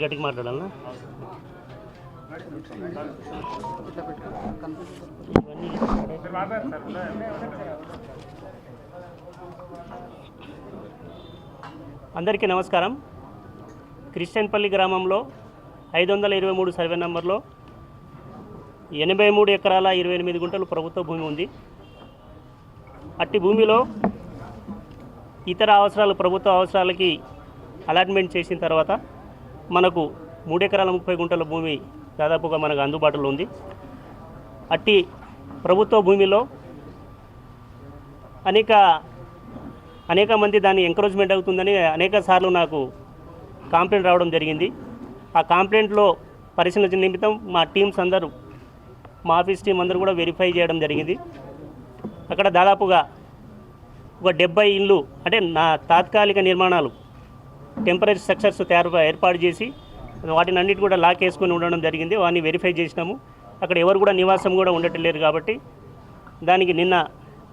Mic మాట్లాడాలనా? అందరికీ నమస్కారం. క్రిస్టియన్పల్లి గ్రామంలో ఐదు వందల ఇరవై మూడు సర్వే నంబర్లో ఎనభై మూడు ఎకరాల ఇరవై ఎనిమిది గుంటలు ప్రభుత్వ భూమి ఉంది. అట్టి భూమిలో ఇతర అవసరాలు ప్రభుత్వ అవసరాలకి అలాట్మెంట్ చేసిన తర్వాత మనకు మూడు ఎకరాల ముప్పై గుంటల భూమి దాదాపుగా మనకు అందుబాటులో ఉంది. అట్టి ప్రభుత్వ భూమిలో అనేక అనేక మంది దాన్ని ఎంకరేజ్మెంట్ అవుతుందని అనేక సార్లు నాకు కాంప్లైంట్ రావడం జరిగింది. ఆ కాంప్లైంట్లో పరిశీలన నిమిత్తం మా టీమ్స్ అందరూ మా ఆఫీస్ టీం అందరూ కూడా వెరిఫై చేయడం జరిగింది. అక్కడ దాదాపుగా ఒక డెబ్బై ఇళ్ళు అంటే నా తాత్కాలిక నిర్మాణాలు టెంపరీ స్ట్రక్చర్స్ తయారు ఏర్పాటు చేసి వాటిని అన్నిటి కూడా లాక్ వేసుకొని ఉండడం జరిగింది. వాటిని వెరిఫై చేసినాము. అక్కడ ఎవరు కూడా నివాసం కూడా ఉండటం లేరు కాబట్టి దానికి నిన్న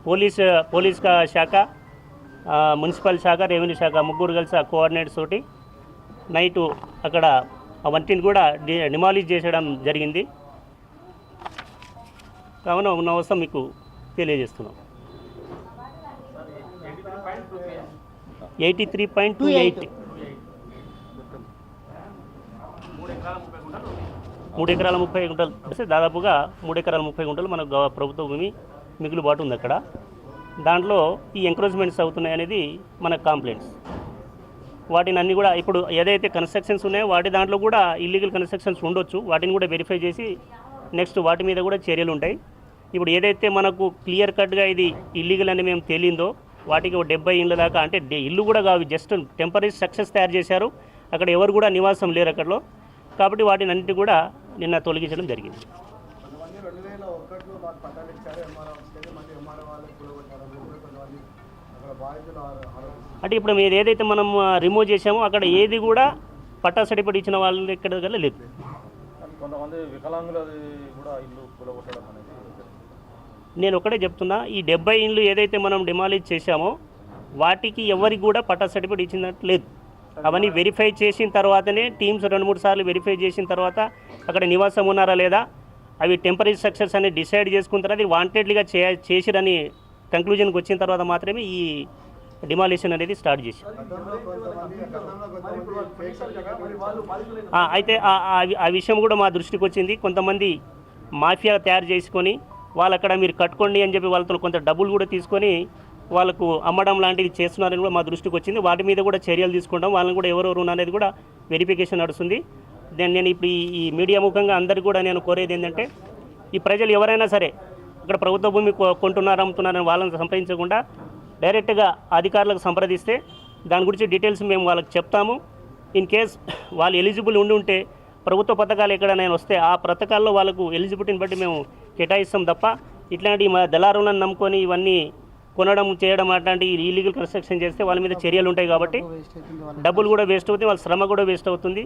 పోలీస్ పోలీస్ శాఖ మున్సిపల్ శాఖ రెవెన్యూ శాఖ ముగ్గురు కలిసి ఆ కోఆర్డినేట్స్ తోటి నైటు అక్కడ వంటిని కూడా డి డిమాలిష్ చేసేయడం జరిగింది. కావున ఉన్న అవసరం మీకు తెలియజేస్తున్నాం. Eighty three point two eight. మూడు ఎకరాల ముప్పై గుంటలు. అంటే దాదాపుగా మూడు ఎకరాల ముప్పై గుంటలు మనకు ప్రభుత్వ భూమి మిగులుబాటు ఉంది అక్కడ. దాంట్లో ఈ ఎంకరేజ్మెంట్స్ అవుతున్నాయి అనేది మన కంప్లైంట్స్ వాటిని అన్ని కూడా ఇప్పుడు ఏదైతే కన్స్ట్రక్షన్స్ ఉన్నాయో వాటి దాంట్లో కూడా ఇల్లీగల్ కన్స్ట్రక్షన్స్ ఉండొచ్చు. వాటిని కూడా వెరిఫై చేసి నెక్స్ట్ వాటి మీద కూడా చర్యలు ఉంటాయి. ఇప్పుడు ఏదైతే మనకు క్లియర్ కట్గా ఇది ఇల్లీగల్ అని మేము తేలిందో వాటికి ఒక డెబ్బై ఇళ్ళ దాకా అంటే డే- ఇల్లు కూడా కావు. జస్ట్ టెంపరీ స్ట్రక్చర్స్ తయారు చేశారు. అక్కడ ఎవరు కూడా నివాసం లేరు అక్కడలో. కాబట్టి వాటిని అన్నిటి కూడా నిన్న తొలగించడం జరిగింది. అంటే ఇప్పుడు మీరు ఏదైతే మనం రిమూవ్ చేసామో అక్కడ ఏది కూడా పట్టా సర్టిఫికేట్ ఇచ్చిన వాళ్ళ ఇక్కడ దగ్గర లేదు. కానీ కొంతమంది వికలాంగులది కూడా ఇల్లు కూలగొట్టడం అనేది నేను ఒకటే చెప్తున్నా ఈ డెబ్బై ఇండ్లు ఏదైతే మనం డిమాలిజ్ చేశామో వాటికి ఎవరికి కూడా పట్టా సర్టిఫికేట్ ఇచ్చినట్టు లేదు. అవన్నీ వెరిఫై చేసిన తర్వాతనే టీమ్స్ రెండు మూడు సార్లు వెరిఫై చేసిన తర్వాత అక్కడ నివాసం ఉన్నారా లేదా అవి టెంపరీ స్ట్రక్చర్స్ అని డిసైడ్ చేసుకున్న తర్వాత ఇది వాంటెడ్లీగా చే చేసిరని కంక్లూజన్కి వచ్చిన తర్వాత మాత్రమే ఈ డిమాలిషన్ అనేది స్టార్ట్ చేసి అయితే ఆ విషయం కూడా మా దృష్టికి వచ్చింది. కొంతమంది మాఫియా తయారు చేసుకొని వాళ్ళు అక్కడ మీరు కట్టుకోండి అని చెప్పి వాళ్ళతో కొంత డబ్బులు కూడా తీసుకొని వాళ్ళకు అమ్మడం లాంటివి చేస్తున్నారని కూడా మా దృష్టికి వచ్చింది. వాటి మీద కూడా చర్యలు తీసుకుంటాం. వాళ్ళని కూడా ఎవరెవరు అనేది కూడా వెరిఫికేషన్ నడుస్తుంది. దెన్ నేను ఇప్పుడు ఈ- మీడియా ముఖంగా అందరికీ కూడా నేను కోరేది ఏంటంటే ఈ ప్రజలు ఎవరైనా సరే ఇక్కడ ప్రభుత్వ భూమి కొంటున్నారు అమ్ముతున్నారని వాళ్ళని సంప్రదించకుండా డైరెక్ట్గా అధికారులకు సంప్రదిస్తే దాని గురించి డీటెయిల్స్ మేము వాళ్ళకి చెప్తాము. ఇన్ కేస్ వాళ్ళు ఎలిజిబుల్ ఉండి ఉంటే ప్రభుత్వ పథకాలు ఎక్కడైనా వస్తే ఆ పథకాల్లో వాళ్ళకు ఎలిజిబిలిటీని బట్టి మేము కేటాయిస్తాం తప్ప ఇట్లాంటి మా దళారులను నమ్ముకొని ఇవన్నీ కొనడం చేయడం అట్లాంటి ఇల్లీగల్ కన్స్ట్రక్షన్ చేస్తే వాళ్ళ మీద చర్యలు ఉంటాయి కాబట్టి డబ్బులు కూడా వేస్ట్ అవుతుంది వాళ్ళ శ్రమ కూడా వేస్ట్ అవుతుంది.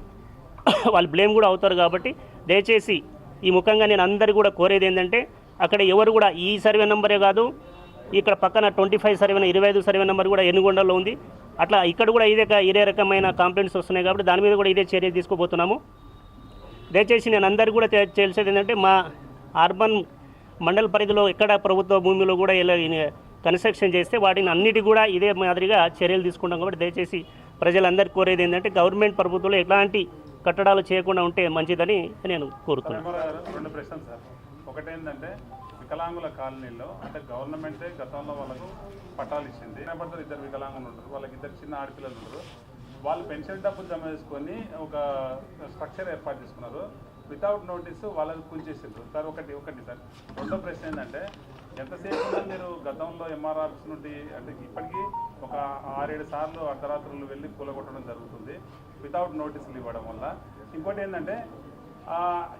వాళ్ళు బ్లేమ్ కూడా అవుతారు కాబట్టి దయచేసి ఈ ముఖంగా నేను అందరు కూడా కోరేది ఏంటంటే అక్కడ ఎవరు కూడా ఈ సర్వే నెంబరే కాదు ఇక్కడ పక్కన ట్వంటీ ఫైవ్ సర్వే ఇరవై ఐదు సర్వే నెంబర్ కూడా ఎనుగొండలో ఉంది. అట్లా ఇక్కడ కూడా ఇదే ఇదే రకమైన కంప్లైంట్స్ వస్తున్నాయి కాబట్టి దాని మీద కూడా ఇదే చర్య తీసుకోబోతున్నాము దయచేసి నేను అందరికీ కూడా చేసేది తెలిసేది ఏంటంటే మా అర్బన్ మండల పరిధిలో ఎక్కడ ప్రభుత్వ భూమిలో కూడా ఇలా కన్స్ట్రక్షన్ చేస్తే వాటిని అన్నిటి కూడా ఇదే మాదిరిగా చర్యలు తీసుకుంటాం కాబట్టి దయచేసి ప్రజలందరికీ కోరేది ఏంటంటే గవర్నమెంట్ ప్రభుత్వంలో ఎలాంటి కట్టడాలు చేయకుండా ఉంటే మంచిదని నేను కోరుతున్నాను. రెండు ప్రశ్నలు సార్. ఒకటేంటంటే వికలాంగుల కాలనీలో అంటే గవర్నమెంటే గతంలో వాళ్ళకు పట్టాలు ఇచ్చింది. పడతారు ఇద్దరు వికలాంగులు ఉంటారు వాళ్ళకి ఇద్దరు చిన్న ఆడపిల్లలు ఉంటారు. వాళ్ళు పెన్షన్ డబ్బులు జమ చేసుకొని ఒక స్ట్రక్చర్ ఏర్పాటు చేసుకున్నారు. వితౌట్ నోటీస్ వాళ్ళని కూల్చేసిండ్రు సార్ ఒకటి ఒకటి సార్. రెండో ప్రశ్న ఏంటంటే ఎంతసేపు మీరు గతంలో ఎంఆర్ఆర్ఎస్ నుండి? అంటే ఇప్పటికీ ఒక ఆరేడు సార్లు అర్ధరాత్రులు వెళ్ళి కూలగొట్టడం జరుగుతుంది వితౌట్ నోటీసులు ఇవ్వడం వల్ల. ఇంకోటి ఏంటంటే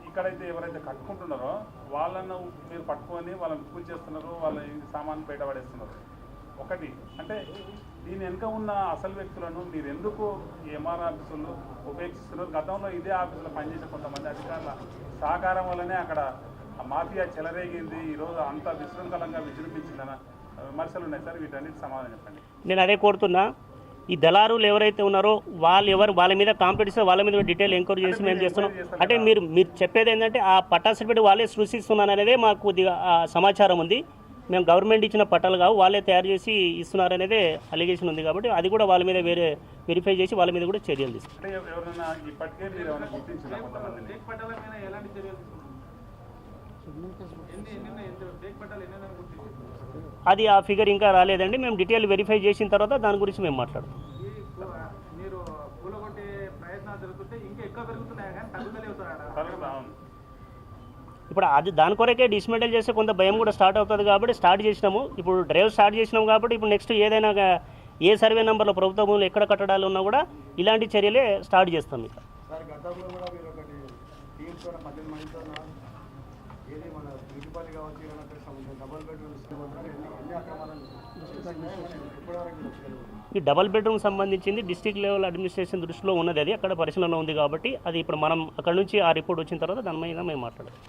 ఇక్కడైతే ఎవరైతే కట్టుకుంటున్నారో వాళ్ళను మీరు పట్టుకొని వాళ్ళని పూజ చేస్తున్నారు వాళ్ళ సామాన్ బయట పడేస్తున్నారు. ఒకటి. అంటే దీని వెనుక ఉన్న అసలు వ్యక్తులను మీరు ఎందుకు ఎంఆర్ ఆఫీసులు ఉపేక్షిస్తున్నారు? గతంలో ఇదే ఆఫీసులో పనిచేసే కొంతమంది అధికారుల సహకారం వల్లనే అక్కడ మాఫియా చెలరేగింది. ఈరోజు అంత విశృంఖలంగా విజృంభించిందన్న విమర్శలు ఉన్నాయి సార్. వీటన్నిటి సమాధానం చెప్పండి. నేను అదే కోరుతున్నా. ఈ దళారులు ఎవరైతే ఉన్నారో వాళ్ళు ఎవరు వాళ్ళ మీద కాంపిటీషన్ వాళ్ళ మీద డీటెయిల్ ఎంక్వైరీ చేసి మేము చేస్తున్నాం. అంటే మీరు మీరు చెప్పేది ఏంటంటే ఆ పట్టా సర్టిఫికేట్ వాళ్ళే సృష్టిస్తున్నారు అనేదే మాకు సమాచారం ఉంది. మేము గవర్నమెంట్ ఇచ్చిన పట్టాలు కావు వాళ్ళే తయారు చేసి ఇస్తున్నారు అనేదే అలిగేషన్ ఉంది కాబట్టి అది కూడా వాళ్ళ మీద వేరే వెరిఫై చేసి వాళ్ళ మీద కూడా చర్యలు తీసుకుంటాం. అది ఆ ఫిగర్ ఇంకా రాలేదండి. మేము డీటెయిల్ వెరిఫై చేసిన తర్వాత దాని గురించి మేము మాట్లాడతాం. మీరు కూలగొట్టే ప్రయత్నాలు జరుగుతుంటే ఇంకా ఎక్కువ పెరుగుతున్నాయి? కానీ ఇప్పుడు అది దాని కొరకే డిస్మెంటల్ చేస్తే కొంత భయం కూడా స్టార్ట్ అవుతుంది కాబట్టి స్టార్ట్ చేసినాము. ఇప్పుడు డ్రైవ్ స్టార్ట్ చేసినాము కాబట్టి ఇప్పుడు నెక్స్ట్ ఏదైనా ఏ సర్వే నెంబర్లో ప్రభుత్వ భూములు ఎక్కడ కట్టడాలు ఉన్నా కూడా ఇలాంటి చర్యలే స్టార్ట్ చేస్తాం ఇక. ఈ డబల్ బెడ్రూమ్ సంబంధించింది డిస్ట్రిక్ట్ లెవెల్ అడ్మినిస్ట్రేషన్ దృష్టిలో ఉన్నది అది. అక్కడ పరిశీలన ఉంది కాబట్టి అది ఇప్పుడు మనం అక్కడ నుంచి ఆ రిపోర్ట్ వచ్చిన తర్వాత దాని మీద మేము మాట్లాడాలి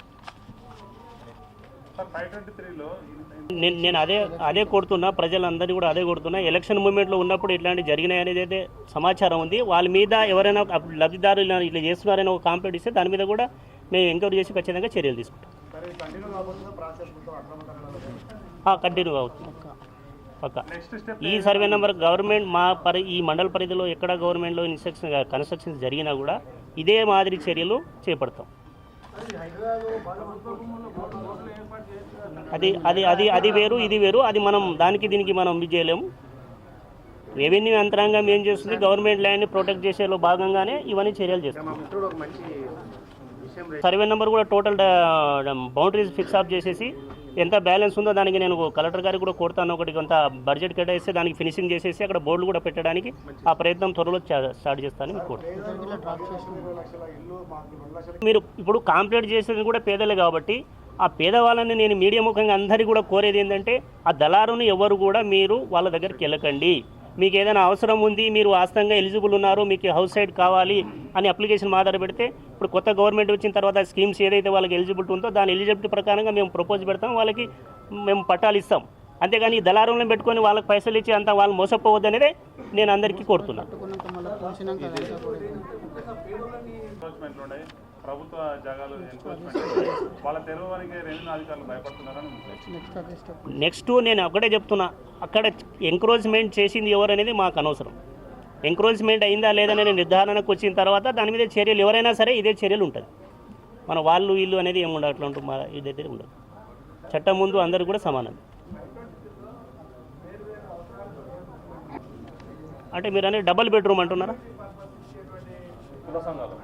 నేను నేను అదే అదే కొడుతున్నా ప్రజలందరినీ కూడా అదే కొడుతున్నా. ఎలక్షన్ మూమెంట్లో ఉన్నప్పుడు ఇట్లాంటి జరిగినాయి అనేది అయితే సమాచారం ఉంది. వాళ్ళ మీద ఎవరైనా లబ్ధిదారులు ఇలా ఇట్లా చేస్తున్నారని ఒక కాంప్లైంట్ ఇస్తే దాని మీద కూడా మేము ఎంక్వైరీ చేసి ఖచ్చితంగా చర్యలు తీసుకుంటాం. కంటిన్యూ అవుతుంది పక్క. స్టెప్ ఈ సర్వే నెంబర్ గవర్నమెంట్ మా పరి ఈ మండల పరిధిలో ఎక్కడ గవర్నమెంట్లో ఇన్స్ట్రక్షన్ కన్స్ట్రక్షన్స్ జరిగినా కూడా ఇదే మాదిరి చర్యలు చేపడతాం. అది అది అది అది వేరు ఇది వేరు అది మనం దానికి దీనికి మనం ఇది చేయలేము. రెవెన్యూ యంత్రాంగం ఏం చేస్తుంది? గవర్నమెంట్ ల్యాండ్ని ప్రొటెక్ట్ చేసేలో భాగంగానే ఇవన్నీ చర్యలు చేస్తాం సర్వే నెంబర్ కూడా టోటల్ బౌండరీస్ ఫిక్స్ ఆఫ్ చేసేసి ఎంత బ్యాలెన్స్ ఉందో దానికి నేను కలెక్టర్ గారికి కూడా కొడతాను ఒకటి కొంత బడ్జెట్ కేటాయిస్తే దానికి ఫినిషింగ్ చేసేసి అక్కడ బోర్డులు కూడా పెట్టడానికి ఆ ప్రయత్నం త్వరలో స్టార్ట్ చేస్తానని మీకు కోరుతాను. మీరు ఇప్పుడు కాంప్లీట్ చేసేది కూడా పేదలే కాబట్టి ఆ పేదవాళ్ళని నేను మీడియా ముఖంగా అందరికీ కూడా కోరేది ఏంటంటే ఆ దళారుని ఎవరు కూడా మీరు వాళ్ళ దగ్గరికి వెళ్ళకండి. మీకు ఏదైనా అవసరం ఉంది మీరు వాస్తవంగా ఎలిజిబుల్ ఉన్నారు మీకు హౌస్ సైడ్ కావాలి అని అప్లికేషన్ ఆధార పెడితే ఇప్పుడు కొత్త గవర్నమెంట్ వచ్చిన తర్వాత స్కీమ్స్ ఏదైతే వాళ్ళకి ఎలిజిబిలిటీ ఉందో దాని ఎలిజిబిలిటీ ప్రకారంగా మేము ప్రపోజ్ పెడతాం వాళ్ళకి మేము పట్టాలు ఇస్తాం. అంతేగాని ఈ దళారులను పెట్టుకొని వాళ్ళకి పైసలు ఇచ్చి అంత వాళ్ళు మోసపోవద్దు అనేదే నేను అందరికీ కోరుతున్నాను. ప్రభుత్వ జాగాలు వాళ్ళ తెరవడానికి రెవెన్యూ అధికారులు భయపడుతున్నారని. నెక్స్ట్ నేను ఒకటే చెప్తున్నా. అక్కడ ఎంక్రోచ్మెంట్ చేసింది ఎవరు అనేది మాకు అనవసరం. ఎంక్రోచ్మెంట్ అయిందా లేదనే నిర్ధారణకు వచ్చిన తర్వాత దాని మీద చర్యలు ఎవరైనా సరే ఇదే చర్యలు ఉంటుంది. మన వాళ్ళు వీళ్ళు అనేది ఏమి ఉండదు అట్లా ఉంటుంది మా ఇదైతే ఉండదు. చట్టం ముందు అందరూ కూడా సమానం. అంటే మీరు అనేది డబుల్ బెడ్రూమ్ అంటున్నారా? కుల సంఘాలు.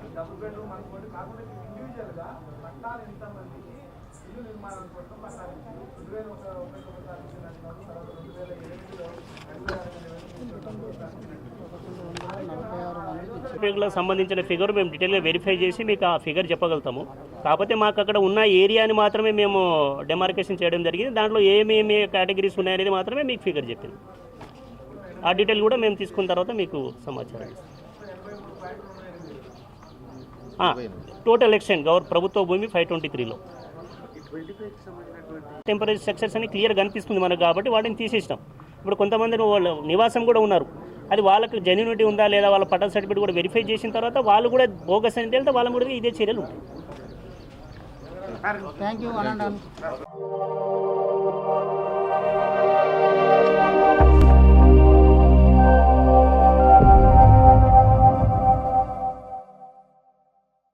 లకు సంబంధించిన ఫిగర్ మేము డీటెయిల్గా వెరిఫై చేసి మీకు ఆ ఫిగర్ చెప్పగలుగుతాము. కాకపోతే మాకు అక్కడ ఉన్న ఏరియాని మాత్రమే మేము డెమార్కేషన్ చేయడం జరిగింది. దాంట్లో ఏమేమి కేటగిరీస్ ఉన్నాయనేది మాత్రమే మీకు ఫిగర్ చెప్పింది ఆ డీటెయిల్ కూడా మేము తీసుకున్న తర్వాత మీకు సమాచారం టోటల్ ఎక్స్టెంట్ గవర్ ప్రభుత్వ భూమి ఫైవ్ ట్వంటీ త్రీలో టెంపరీ స్ట్రక్చర్స్ అని క్లియర్ కనిపిస్తుంది మనకు కాబట్టి వాటిని తీసేసినాం. ఇప్పుడు కొంతమంది వాళ్ళు నివాసం కూడా ఉన్నారు. అది వాళ్ళకి జెన్యునిటీ ఉందా లేదా వాళ్ళ పట్టణ సర్టిఫికేట్ కూడా వెరిఫై చేసిన తర్వాత వాళ్ళు కూడా బోగస్ అని తేలితే వాళ్ళ కూడా ఇదే చర్యలు ఉంటాయి. Thank you